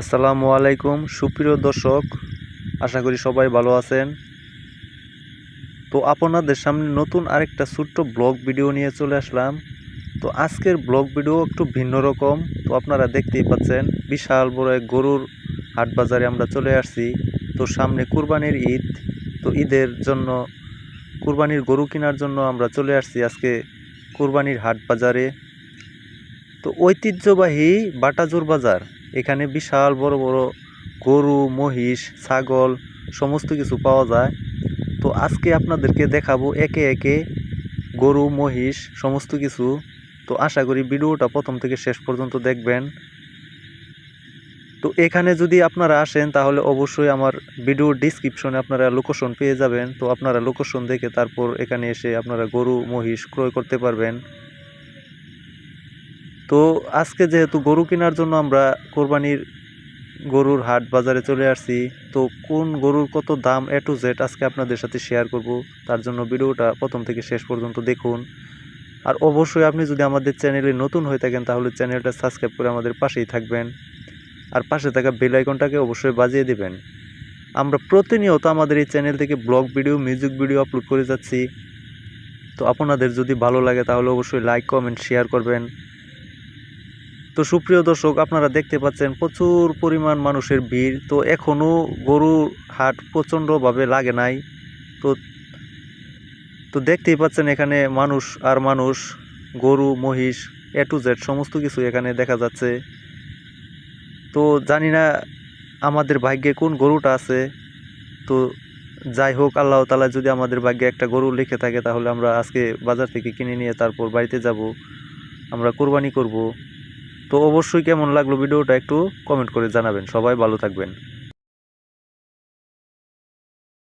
আসসালামু আলাইকুম। সুপ্রিয় দর্শক, আশা করি সবাই ভালো আছেন। তো আপনাদের সামনে নতুন আরেকটা ছোট্ট ব্লগ ভিডিও নিয়ে চলে আসলাম। তো আজকের ব্লগ ভিডিও একটু ভিন্ন রকম। তো আপনারা দেখতেই পাচ্ছেন, বিশাল বড় এক গরুর হাট বাজারে আমরা চলে আসছি। তো সামনে কুরবানির ঈদ। তো ঈদের জন্য, কুরবানির গরু কেনার জন্য আমরা চলে আসছি আজকে কুরবানির হাট বাজারে। তো ঐতিহ্যবাহী বাটাজোর বাজার। এখানে বিশাল বড় বড় গরু, মহিষ, ছাগল সমস্ত কিছু পাওয়া যায়। তো আজকে আপনাদেরকে দেখাবো একে একে গরু, মহিষ সমস্ত কিছু। তো আশা করি ভিডিওটা প্রথম থেকে শেষ পর্যন্ত দেখবেন। তো এখানে যদি আপনারা আসেন, তাহলে অবশ্যই আমার ভিডিওর ডিসক্রিপশনে আপনারা লোকেশন পেয়ে যাবেন। তো আপনারা লোকেশন দেখে তারপর এখানে এসে আপনারা গরু, মহিষ ক্রয় করতে পারবেন। তো আজকে যেহেতু গরু কেনার জন্য আমরা কোরবানির গরুর হাট বাজারে চলে আসছি, তো কোন গরুর কত দাম এ টু জেড আজকে আপনাদের সাথে শেয়ার করব, তার জন্য ভিডিওটা প্রথম থেকে শেষ পর্যন্ত দেখুন। আর অবশ্যই আপনি যদি আমাদের চ্যানেলে নতুন হয়ে থাকেন, তাহলে চ্যানেলটা সাবস্ক্রাইব করে আমাদের পাশেই থাকবেন। আর পাশে থাকা বেল আইকনটাকে অবশ্যই বাজিয়ে দিবেন। আমরা প্রতিনিয়ত আমাদের এই চ্যানেল থেকে blog video music video upload করে যাচ্ছি। তো আপনাদের যদি ভালো লাগে, তাহলে অবশ্যই লাইক কমেন্ট শেয়ার করবেন। তো সুপ্রিয় দর্শক, আপনারা দেখতে পাচ্ছেন প্রচুর পরিমাণ মানুষের ভিড়। তো এখনও গরুর হাট প্রচণ্ডভাবে লাগে নাই। তো তো দেখতেই পাচ্ছেন এখানে মানুষ আর মানুষ, গরু, মহিষ এ টু জেড সমস্ত কিছু এখানে দেখা যাচ্ছে। তো জানি না আমাদের ভাগ্যে কোন গরুটা আছে। তো যাই হোক, আল্লাহ তালা যদি আমাদের ভাগ্যে একটা গরু লিখে থাকে, তাহলে আমরা আজকে বাজার থেকে কিনে নিয়ে তারপর বাড়িতে যাব। আমরা কোরবানি করব। তো অবশ্যই কেমন লাগল ভিডিওটা একটু কমেন্ট করে জানাবেন। সবাই ভালো থাকবেন।